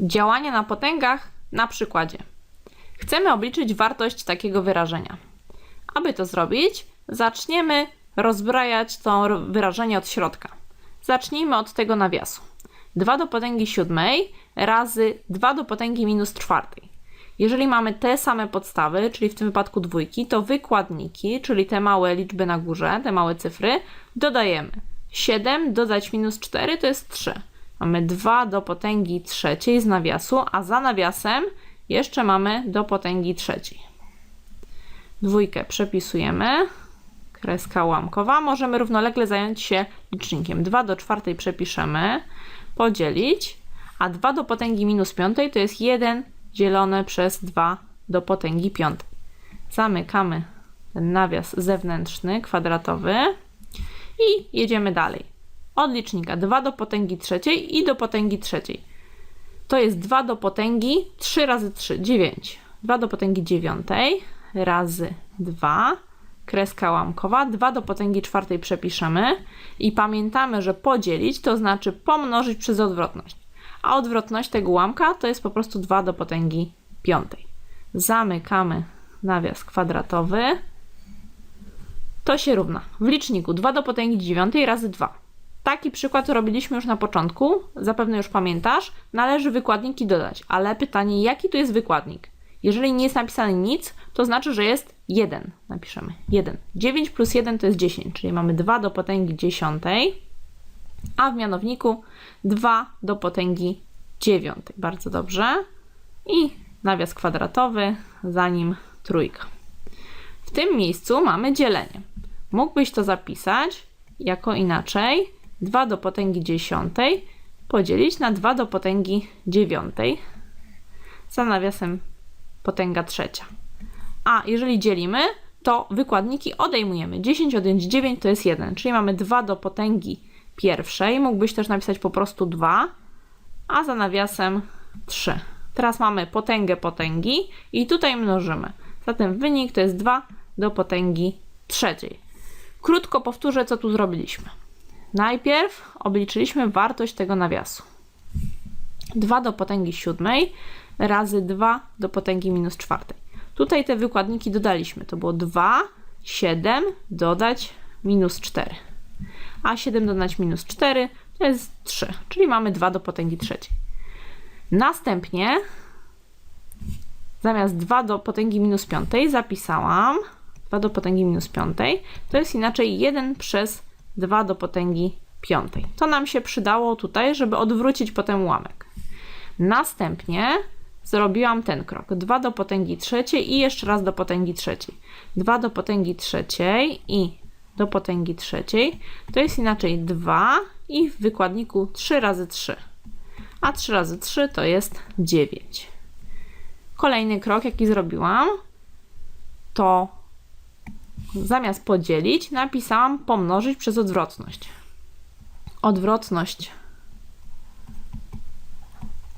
Działanie na potęgach na przykładzie. Chcemy obliczyć wartość takiego wyrażenia. Aby to zrobić, zaczniemy rozbrajać to wyrażenie od środka. Zacznijmy od tego nawiasu. 2 do potęgi siódmej razy 2 do potęgi minus czwartej. Jeżeli mamy te same podstawy, czyli w tym wypadku dwójki, to wykładniki, czyli te małe liczby na górze, te małe cyfry, dodajemy. 7 dodać minus 4 to jest 3. Mamy 2 do potęgi trzeciej z nawiasu, a za nawiasem jeszcze mamy do potęgi trzeciej. Dwójkę przepisujemy. Kreska łamkowa. Możemy równolegle zająć się licznikiem. 2 do czwartej przepiszemy. Podzielić. A 2 do potęgi minus piątej to jest 1 dzielone przez 2 do potęgi piątej. Zamykamy ten nawias zewnętrzny, kwadratowy i jedziemy dalej. Od licznika 2 do potęgi trzeciej i do potęgi trzeciej. To jest 2 do potęgi 3 razy 3, 9. 2 do potęgi dziewiątej razy 2, kreska łamkowa, 2 do potęgi czwartej przepiszemy i pamiętamy, że podzielić to znaczy pomnożyć przez odwrotność. A odwrotność tego ułamka to jest po prostu 2 do potęgi piątej. Zamykamy nawias kwadratowy. To się równa w liczniku 2 do potęgi dziewiątej razy 2. Taki przykład robiliśmy już na początku, zapewne już pamiętasz. Należy wykładniki dodać, ale pytanie, jaki tu jest wykładnik? Jeżeli nie jest napisane nic, to znaczy, że jest 1. Napiszemy 1. 9 plus 1 to jest 10, czyli mamy 2 do potęgi dziesiątej, a w mianowniku 2 do potęgi dziewiątej. Bardzo dobrze. I nawias kwadratowy, za nim trójka. W tym miejscu mamy dzielenie. Mógłbyś to zapisać jako inaczej. 2 do potęgi dziesiątej podzielić na 2 do potęgi dziewiątej za nawiasem potęga trzecia. A jeżeli dzielimy, to wykładniki odejmujemy. 10 odjąć 9 to jest 1, czyli mamy 2 do potęgi pierwszej. Mógłbyś też napisać po prostu 2, a za nawiasem 3. Teraz mamy potęgę potęgi i tutaj mnożymy. Zatem wynik to jest 2 do potęgi trzeciej. Krótko powtórzę, co tu zrobiliśmy. Najpierw obliczyliśmy wartość tego nawiasu. 2 do potęgi siódmej razy 2 do potęgi minus czwartej. Tutaj te wykładniki dodaliśmy. To było 2, 7 dodać minus 4. A 7 dodać minus 4 to jest 3, czyli mamy 2 do potęgi trzeciej. Następnie zamiast 2 do potęgi minus piątej zapisałam 2 do potęgi minus piątej. To jest inaczej 1 przez 2 do potęgi piątej. To nam się przydało tutaj, żeby odwrócić potem ułamek. Następnie zrobiłam ten krok. 2 do potęgi trzeciej i jeszcze raz do potęgi trzeciej. 2 do potęgi trzeciej i do potęgi trzeciej to jest inaczej 2 i w wykładniku 3 razy 3. A 3 razy 3 to jest 9. Kolejny krok, jaki zrobiłam, to zamiast podzielić, napisałam pomnożyć przez odwrotność. Odwrotność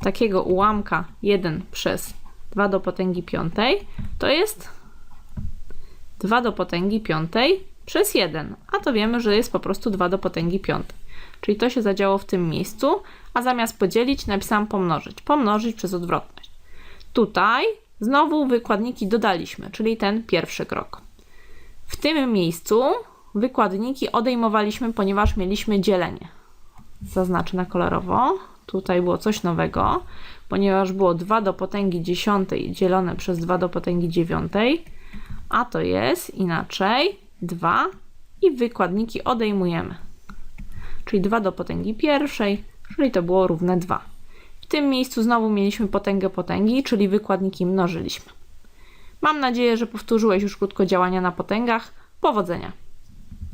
takiego ułamka 1 przez 2 do potęgi piątej to jest 2 do potęgi piątej przez 1, a to wiemy, że jest po prostu 2 do potęgi piątej. Czyli to się zadziało w tym miejscu, a zamiast podzielić napisałam pomnożyć. Pomnożyć przez odwrotność. Tutaj znowu wykładniki dodaliśmy, czyli ten pierwszy krok. W tym miejscu wykładniki odejmowaliśmy, ponieważ mieliśmy dzielenie. Zaznaczę na kolorowo. Tutaj było coś nowego, ponieważ było 2 do potęgi dziesiątej dzielone przez 2 do potęgi dziewiątej, a to jest inaczej 2 i wykładniki odejmujemy. Czyli 2 do potęgi pierwszej, czyli to było równe 2. W tym miejscu znowu mieliśmy potęgę potęgi, czyli wykładniki mnożyliśmy. Mam nadzieję, że powtórzyłeś już krótko działania na potęgach. Powodzenia!